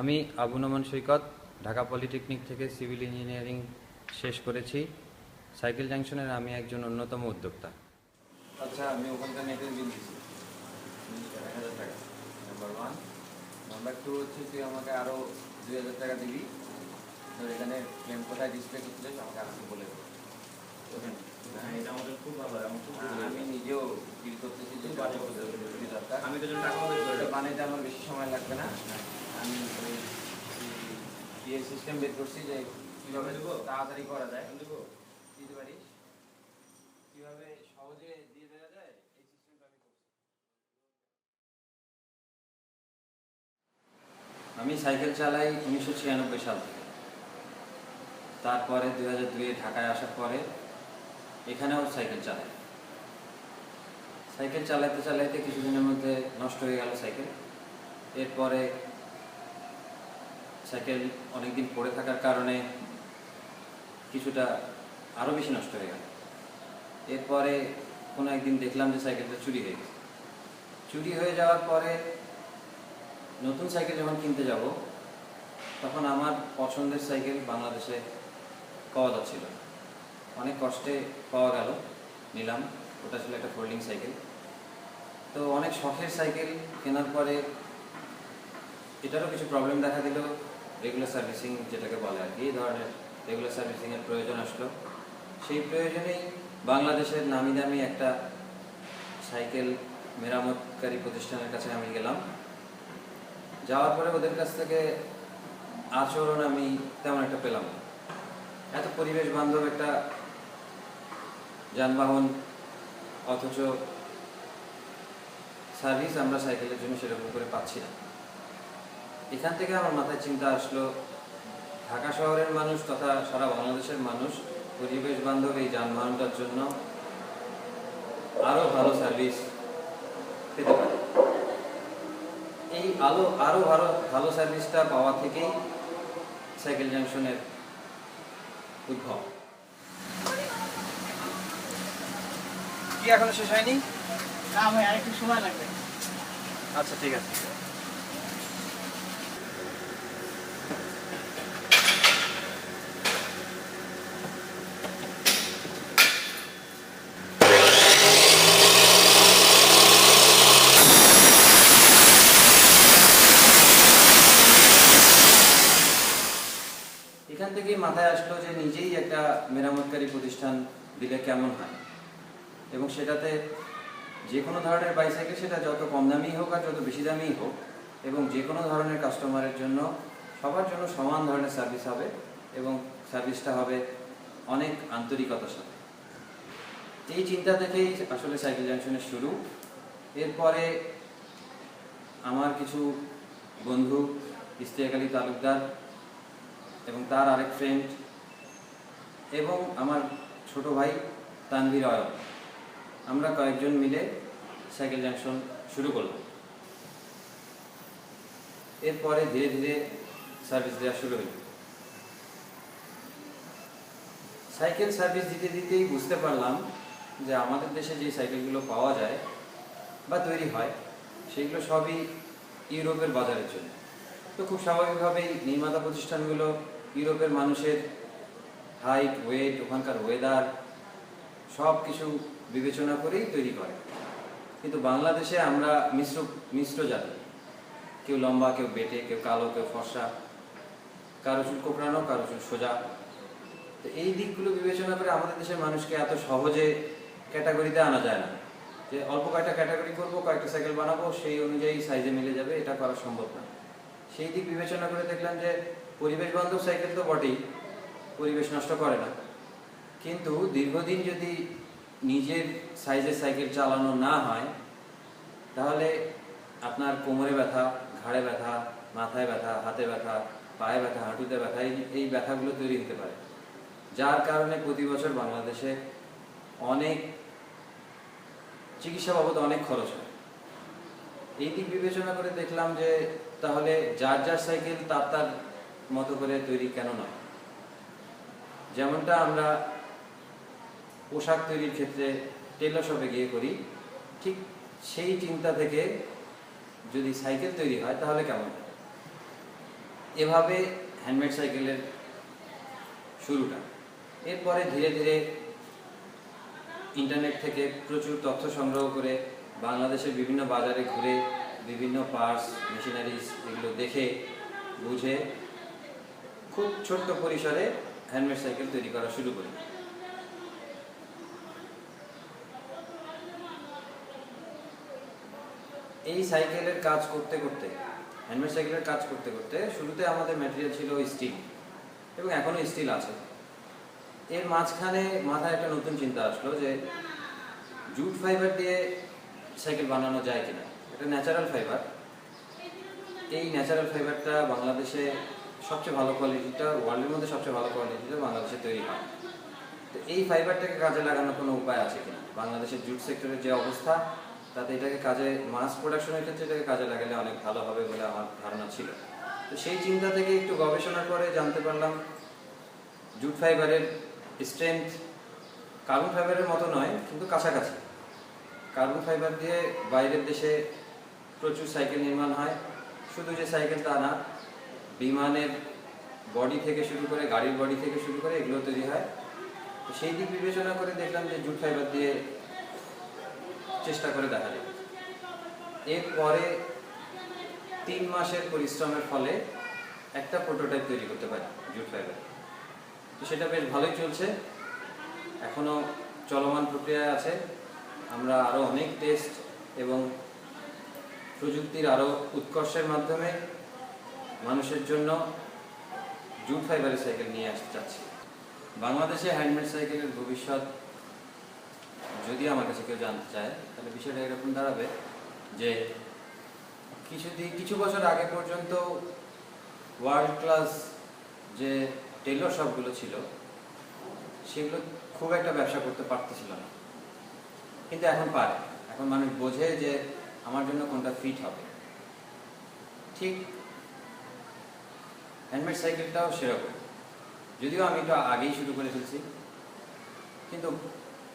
আমি আবু নমন সৈকত ঢাকা পলিটেকনিক থেকে civil engineering শেষ করেছি। সাইকেল জাংশনের আমি একজন অন্যতম উদ্যোক্তা। আচ্ছা আমি ওখানকার নেটের বিল দিচ্ছি। এক হাজার টাকা। নাম্বার ওয়ান নাম্বার টু হচ্ছে তুই আমাকে আরও দুই হাজার টাকা দিবি। তোর এখানে ফ্রেম কোথায় ডিসপ্লে করতে আমাকে আজকে বলে দেবো হ্যাঁ, এটা আমাদের খুব ভালো হয়, আমার খুব ভালো আমি নিজেও ফিল করতেছি যে আমি তো টাকা। বানাইতে আমার বেশি সময় লাগবে না। আমি ওই সিস্টেম বের করছি যে কীভাবে তাড়াতাড়ি করা যায়। দেবো? দিতে পারিস? কীভাবে সহজে দিয়ে দেওয়া যায়? এই সিস্টেমটা আমি করছি। আমি সাইকেল চালাই উনিশশো ছিয়ানব্বই সাল থেকে। তারপরে দুই হাজার দুয়ে ঢাকায় আসার পরে এখানেও সাইকেল চালাই। সাইকেল চালাইতে চালাইতে কিছুদিনের মধ্যে নষ্ট হয়ে গেল সাইকেল। এরপরে সাইকেল অনেকদিন পড়ে থাকার কারণে কিছুটা আরও বেশি নষ্ট হয়ে গেল। এরপরে কোনো একদিন দেখলাম যে সাইকেলটা চুরি হয়ে গেছে। চুরি হয়ে যাওয়ার পরে নতুন সাইকেল যখন কিনতে যাব, তখন আমার পছন্দের সাইকেল বাংলাদেশে পাওয়া যাচ্ছিল অনেক কষ্টে পাওয়া গেল, নিলাম। ওটা ছিল একটা ফোল্ডিং সাইকেল তো অনেক শখের সাইকেল কেনার পরে এটারও কিছু প্রবলেম দেখা দিল। রেগুলার সার্ভিসিং যেটাকে বলে আর কি, এই ধরনের রেগুলার সার্ভিসিংয়ের প্রয়োজন আসলো। সেই প্রয়োজনেই বাংলাদেশের নামি দামি একটা সাইকেল মেরামতকারী প্রতিষ্ঠানের কাছে আমি গেলাম। যাওয়ার পরে ওদের কাছ থেকে আচরণ আমি তেমন একটা পেলাম এত পরিবেশ বান্ধব একটা যানবাহন, অথচ সার্ভিস আমরা সাইকেলের জন্য সেরকম করে পাচ্ছি না। এখান থেকে আমার মাথায় চিন্তা আসলো ঢাকা শহরের মানুষ তথা সারা বাংলাদেশের মানুষ পরিবেশ বান্ধব এই যানবাহনটার জন্য আরও ভালো সার্ভিস পেতে পারে। এই আলো আরও ভালো ভালো সার্ভিসটা পাওয়া থেকেই সাইকেল জাংশনের উদ্ভব। কি এখনও শেষ হয়নি? না ভাই আরেকটু সময় লাগবে। আচ্ছা ঠিক আছে এখান থেকেই মাথায় আসলো যে নিজেই একটা মেরামতকারী প্রতিষ্ঠান দিলে কেমন হয়? এবং সেটাতে যে কোনো ধরনের বাইসাইকেল সেটা যত কম দামি হোক আর যত বেশি দামি হোক এবং যে কোনো ধরনের কাস্টমারের জন্য সবার জন্য সমান ধরনের সার্ভিস হবে এবং সার্ভিসটা হবে অনেক আন্তরিকতার সাথে। এই চিন্তা থেকেই আসলে সাইকেল জাংশনের শুরু। এরপরে আমার কিছু বন্ধু ইস্তিয়াক আলী তালুকদার এবং তার আরেক ফ্রেন্ড এবং আমার ছোট ভাই তানভীর অয়ন আমরা কয়েকজন মিলে সাইকেল জাংশন শুরু করলাম। এরপরে ধীরে ধীরে সার্ভিস দেওয়া শুরু হলো। সাইকেল সার্ভিস দিতে দিতেই বুঝতে পারলাম যে আমাদের দেশে যে সাইকেলগুলো পাওয়া যায় বা তৈরি হয়, সেগুলো সবই ইউরোপের বাজারের জন্য। তো খুব স্বাভাবিকভাবেই নির্মাতা প্রতিষ্ঠানগুলো ইউরোপের মানুষের হাইট ওয়েট ওখানকার ওয়েদার সব কিছু বিবেচনা করেই তৈরি করে। কিন্তু বাংলাদেশে আমরা মিশ্র মিশ্র জাতি। কেউ লম্বা, কেউ বেটে, কেউ কালো, কেউ ফর্সা। কারও চুল কোকড়ানো, কারও চুল সোজা। তো এই দিকগুলো বিবেচনা করে আমাদের দেশের মানুষকে এত সহজে ক্যাটাগরিতে আনা যায় না। যে অল্প কয়েকটা ক্যাটাগরি করব, কয়েকটা সাইকেল বানাবো, সেই অনুযায়ী সাইজে মিলে যাবে, এটা করা সম্ভব না। সেই দিক বিবেচনা করে দেখলাম যে পরিবেশ বান্ধব সাইকেল তো বটেই। পরিবেশ নষ্ট করে না। কিন্তু দীর্ঘদিন যদি নিজের সাইজের সাইকেল চালানো না হয়, তাহলে আপনার কোমরে ব্যথা, ঘাড়ে ব্যথা, মাথায় ব্যথা, হাতে ব্যথা, পায়ে ব্যথা, হাঁটুতে ব্যথা, এই ব্যথাগুলো তৈরি হতে পারে। যার কারণে প্রতি বছর বাংলাদেশে অনেক চিকিৎসা বাবদ অনেক খরচ হয়। এই দিক বিবেচনা করে দেখলাম যে, তাহলে যার যার সাইকেল তার তার মতো করে তৈরি কেন নয়? যেমনটা আমরা পোশাক তৈরির ক্ষেত্রে টেলার শপে গিয়ে করি, ঠিক সেই চিন্তা থেকে যদি সাইকেল তৈরি হয়, তাহলে কেমন? এভাবে হ্যান্ডমেড সাইকেলের শুরুটা। এরপরে ধীরে ধীরে ইন্টারনেট থেকে প্রচুর তথ্য সংগ্রহ করে বাংলাদেশের বিভিন্ন বাজারে ঘুরে বিভিন্ন পার্টস মেশিনারিজ এগুলো দেখে, বুঝে, খুব ছোট্ট পরিসরে হ্যান্ডমেড সাইকেল তৈরি করা শুরু করি। এই সাইকেলের কাজ করতে করতে হ্যান্ডমেড সাইকেলের কাজ করতে করতে শুরুতে আমাদের ম্যাটেরিয়াল ছিল স্টিল এবং এখনও স্টিল আছে। এর মাঝখানে মাথায় একটা নতুন চিন্তা আসলো যে জুট ফাইবার দিয়ে সাইকেল বানানো যায় কিনা? এটা ন্যাচারাল ফাইবার এই ন্যাচারাল ফাইবারটা বাংলাদেশে সবচেয়ে ভালো কোয়ালিটিটা ওয়ার্ল্ডের মধ্যে সবচেয়ে ভালো কোয়ালিটিটা বাংলাদেশে তৈরি হয়। তো এই ফাইবারটাকে কাজে লাগানোর কোনো উপায় আছে কিনা? বাংলাদেশের জুট সেক্টরের যে অবস্থা, তাতে এটাকে কাজে মাস প্রোডাকশনের ক্ষেত্রে এটাকে কাজে লাগালে অনেক ভালো হবে বলে আমার ধারণা ছিল। তো সেই চিন্তা থেকে একটু গবেষণা করে জানতে পারলাম জুট ফাইবারের স্ট্রেংথ কার্বন ফাইবারের মতো নয়, কিন্তু কাছাকাছি। কার্বন ফাইবার দিয়ে বাইরের দেশে প্রচুর সাইকেল নির্মাণ হয়। শুধু যে সাইকেল তা না বিমানের বডি থেকে শুরু করে, গাড়ির বডি থেকে শুরু করে এগুলো তৈরি হয়। তো সেই দিক বিবেচনা করে দেখলাম যে জুট ফাইবার দিয়ে চেষ্টা করে দেখা যায়। এরপরে তিন মাসের পরিশ্রমের ফলে একটা প্রোটোটাইপ তৈরি করতে পারি জুট ফাইবার। তো সেটা বেশ ভালোই চলছে। এখনও চলমান প্রক্রিয়ায় আছে। আমরা আরও অনেক টেস্ট এবং প্রযুক্তির আরও উৎকর্ষের মাধ্যমে মানুষের জন্য জুট ফাইবারের সাইকেল নিয়ে আসতে চাচ্ছি। বাংলাদেশে হ্যান্ডমেড সাইকেলের ভবিষ্যৎ যদি আমার কাছে কেউ জানতে চায়, তাহলে বিষয়টা এরকম দাঁড়াবে যে কিছুদিন, কিছু বছর আগে পর্যন্ত ওয়ার্ল্ড ক্লাস যে টেলর শপগুলো ছিল, সেগুলো খুব একটা ব্যবসা করতে পারতেছিল না। কিন্তু এখন পারে। এখন মানুষ বোঝে যে আমার জন্য কোনটা ফিট হবে। ঠিক হ্যান্ডমেড সাইকেলটাও সেরকম। যদিও আমি একটু আগেই শুরু করে ফেলছি। কিন্তু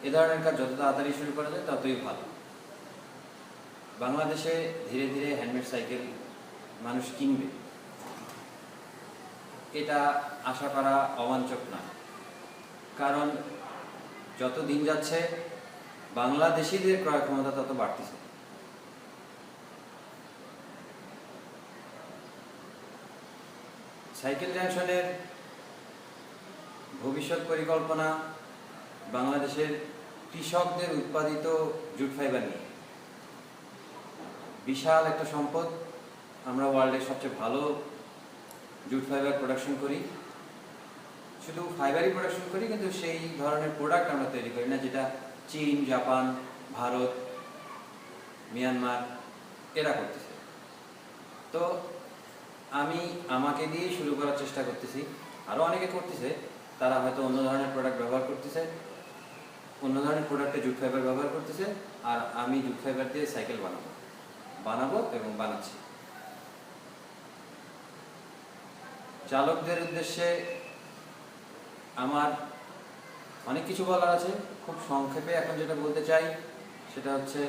এ ধরনের কাজ যত তাড়াতাড়ি শুরু করা যায়, ততই ভালো। বাংলাদেশে ধীরে ধীরে হ্যান্ডমেড সাইকেল মানুষ কিনবে। এটা আশা করা অবাঞ্চক না। কারণ যত দিন যাচ্ছে, বাংলাদেশিদের ক্রয় ক্ষমতা তত বাড়তেছে। সাইকেল জাংশনের ভবিষ্যৎ পরিকল্পনা বাংলাদেশের কৃষকদের উৎপাদিত জুট ফাইবার নিয়ে। বিশাল একটা সম্পদ। আমরা ওয়ার্ল্ডের সবচেয়ে ভালো জুট ফাইবার প্রোডাকশন করি। শুধু ফাইবারই প্রোডাকশন করি, কিন্তু সেই ধরনের প্রোডাক্ট আমরা তৈরি করি না, যেটা চীন, জাপান, ভারত, মিয়ানমার, এরা করতেছে। তো আমি আমাকে দিয়ে শুরু করার চেষ্টা করতেছি। আরও অনেকে করতেছে, তারা হয়তো অন্য ধরনের প্রোডাক্ট ব্যবহার করতেছে, অন্য ধরনের প্রোডাক্টে জুট ফাইবার ব্যবহার করতেছে, আর আমি জুট ফাইবার দিয়ে সাইকেল বানাবো। বানাবো এবং বানাচ্ছি। চালকদের উদ্দেশ্যে আমার অনেক কিছু বলার আছে। খুব সংক্ষেপে এখন যেটা বলতে চাই, সেটা হচ্ছে,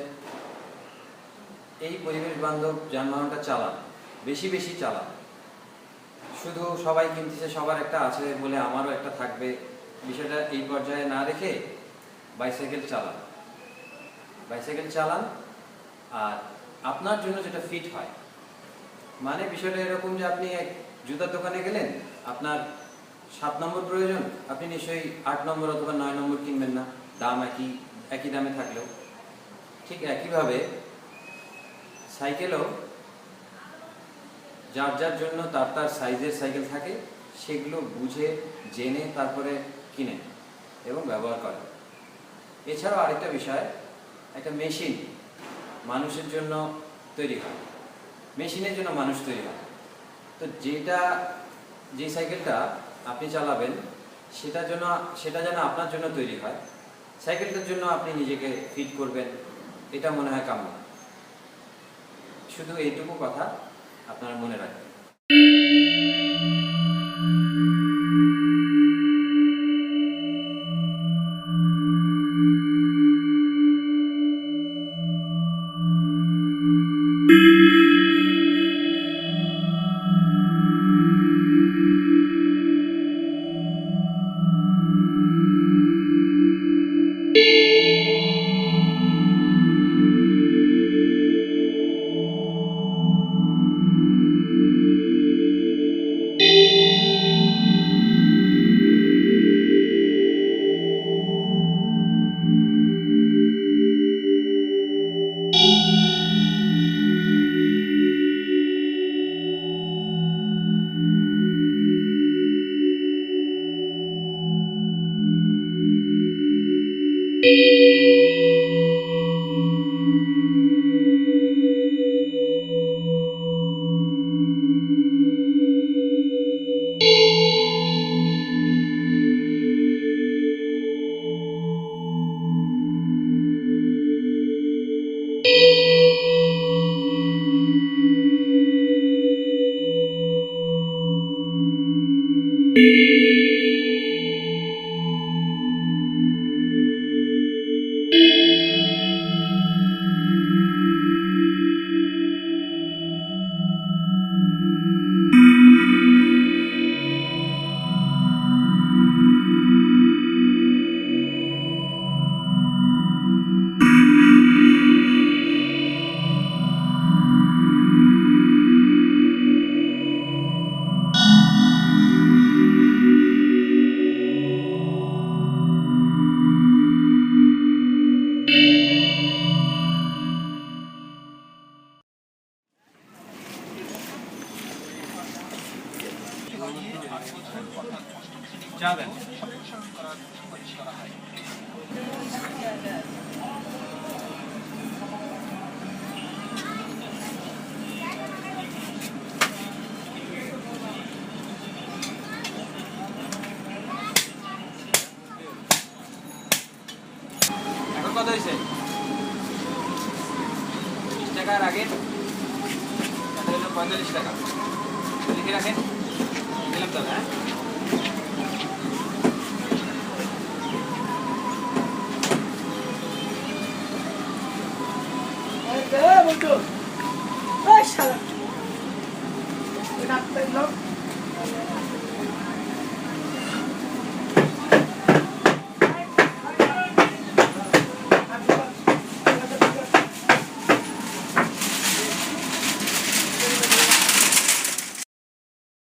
এই পরিবেশ বান্ধব যানবাহনটা চালান। বেশি বেশি চালান শুধু সবাই কিনতেছে সবার একটা আছে বলে আমারও একটা থাকবে। বিষয়টা এই পর্যায়ে না রেখে বাইসাইকেল চালান। বাইসাইকেল চালান আর আপনার জন্য যেটা ফিট হয়। মানে বিষয়টা এরকম যে আপনি এক জুতার দোকানে গেলেন, আপনার সাত নম্বর প্রয়োজন, আপনি নিশ্চয়ই আট নম্বর অথবা নয় নম্বর কিনবেন না। দাম একই একই দামে থাকলেও। ঠিক একইভাবে সাইকেলও যার যার জন্য তার তার সাইজের সাইকেল থাকে, সেগুলো বুঝে, জেনে, তারপরে কিনে এবং ব্যবহার করে। এছাড়াও আরেকটা বিষয়, একটা মেশিন মানুষের জন্য তৈরি হয়। মেশিনের জন্য মানুষ তৈরি হয়। তো যেটা, যে সাইকেলটা আপনি চালাবেন, সেটা জন্য সেটা যেন আপনার জন্য তৈরি হয়। সাইকেলটার জন্য আপনি নিজেকে ফিট করবেন, এটা মনে হয় কাম্য। শুধু এইটুকু কথা। আপনারা মনে রাখবেন বলতো? ওই শালা। ডাক্তার লোক।